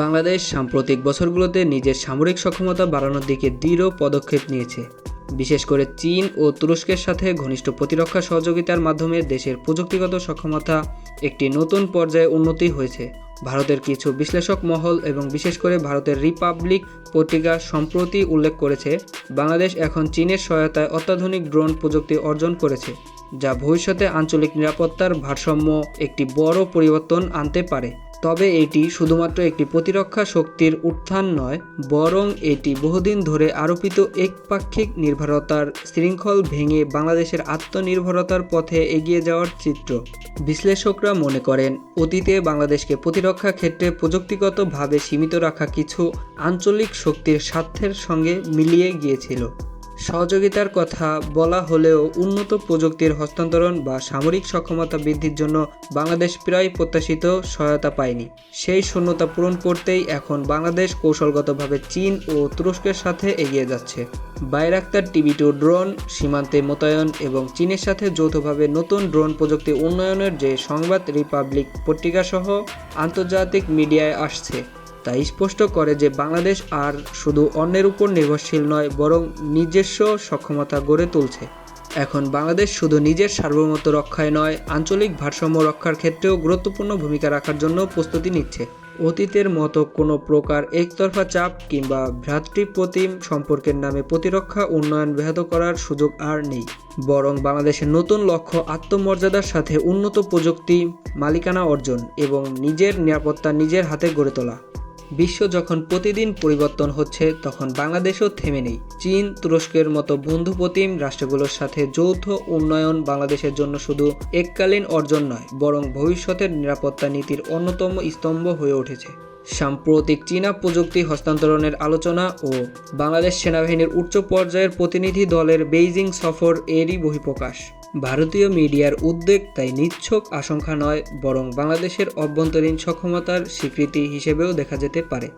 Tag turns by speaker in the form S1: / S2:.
S1: বাংলাদেশ সাম্প্রতিক বছরগুলোতে নিজের সামরিক সক্ষমতা বাড়ানোর দিকে দৃঢ় পদক্ষেপ নিয়েছে। বিশেষ করে চীন ও তুরস্কের সাথে ঘনিষ্ঠ প্রতিরক্ষা সহযোগিতার মাধ্যমে দেশের প্রযুক্তিগত সক্ষমতা একটি নতুন পর্যায়ে উন্নতি হয়েছে। ভারতের কিছু বিশ্লেষক মহল এবং বিশেষ করে ভারতের রিপাবলিক পত্রিকা সম্প্রতি উল্লেখ করেছে, বাংলাদেশ এখন চীনের সহায়তায় অত্যাধুনিক ড্রোন প্রযুক্তি অর্জন করেছে, যা ভবিষ্যতে আঞ্চলিক নিরাপত্তার ভারসাম্য একটি বড় পরিবর্তন আনতে পারে। তবে এটি শুধুমাত্র একটি প্রতিরক্ষা শক্তির উত্থান নয়, বরং এটি বহুদিন ধরে আরোপিত একপাক্ষিক নির্ভরতার শৃঙ্খল ভেঙে বাংলাদেশের আত্মনির্ভরতার পথে এগিয়ে যাওয়ার চিত্র। বিশ্লেষকরা মনে করেন, অতীতে বাংলাদেশকে প্রতিরক্ষা ক্ষেত্রে প্রযুক্তিগতভাবে সীমিত রাখা কিছু আঞ্চলিক শক্তির স্বার্থের সঙ্গে মিলিয়ে গিয়েছিল। সহযোগিতার কথা বলা হলেও উন্নত প্রযুক্তির হস্তান্তরণ বা সামরিক সক্ষমতা বৃদ্ধির জন্য বাংলাদেশ প্রায় প্রত্যাশিত সহায়তা পায়নি। সেই শূন্যতা পূরণ করতেই এখন বাংলাদেশ কৌশলগতভাবে চীন ও তুরস্কের সাথে এগিয়ে যাচ্ছে। বাইরাক্তার টিভি টু ড্রোন, সীমান্তে মোতায়েন এবং চীনের সাথে যৌথভাবে নতুন ড্রোন প্রযুক্তি উন্নয়নের যে সংবাদ রিপাবলিক পত্রিকাসহ আন্তর্জাতিক মিডিয়ায় আসছে। তা স্পষ্ট করে যে বাংলাদেশ আর শুধু অন্যের উপর নির্ভরশীল নয়, বরং নিজস্ব সক্ষমতা গড়ে তুলছে। এখন বাংলাদেশ শুধু নিজের সার্বভৌমত্ব রক্ষায় নয়, আঞ্চলিক ভারসাম্য রক্ষার ক্ষেত্রেও গুরুত্বপূর্ণ ভূমিকা রাখার জন্য প্রস্তুতি নিচ্ছে। অতীতের মতো কোনো প্রকার একতরফা চাপ কিংবা ভ্রাতৃপ্রতিম সম্পর্কের নামে প্রতিরক্ষা উন্নয়ন ব্যাহত করার সুযোগ আর নেই। বরং বাংলাদেশের নতুন লক্ষ্য আত্মমর্যাদার সাথে উন্নত প্রযুক্তি, মালিকানা অর্জন এবং নিজের নিরাপত্তা নিজের হাতে গড়ে তোলা। বিশ্ব যখন প্রতিদিন পরিবর্তন হচ্ছে, তখন বাংলাদেশও থেমে নেই। চীন, তুরস্কের মতো বন্ধুপ্রতিম রাষ্ট্রগুলোর সাথে যৌথ উন্নয়ন বাংলাদেশের জন্য শুধু এককালীন অর্জন নয়, বরং ভবিষ্যতের নিরাপত্তা নীতির অন্যতম স্তম্ভ হয়ে উঠেছে। সাম্প্রতিক চীনা প্রযুক্তি হস্তান্তরণের আলোচনা ও বাংলাদেশ সেনাবাহিনীর উচ্চ পর্যায়ের প্রতিনিধি দলের বেইজিং সফর এরই বহিঃপ্রকাশ। ভারতীয় মিডিয়ার উদ্বেগ তাই নিচ্ছক আশঙ্কা নয়, বরং বাংলাদেশের অভ্যন্তরীণ সক্ষমতার স্বীকৃতি হিসেবেও দেখা যেতে পারে।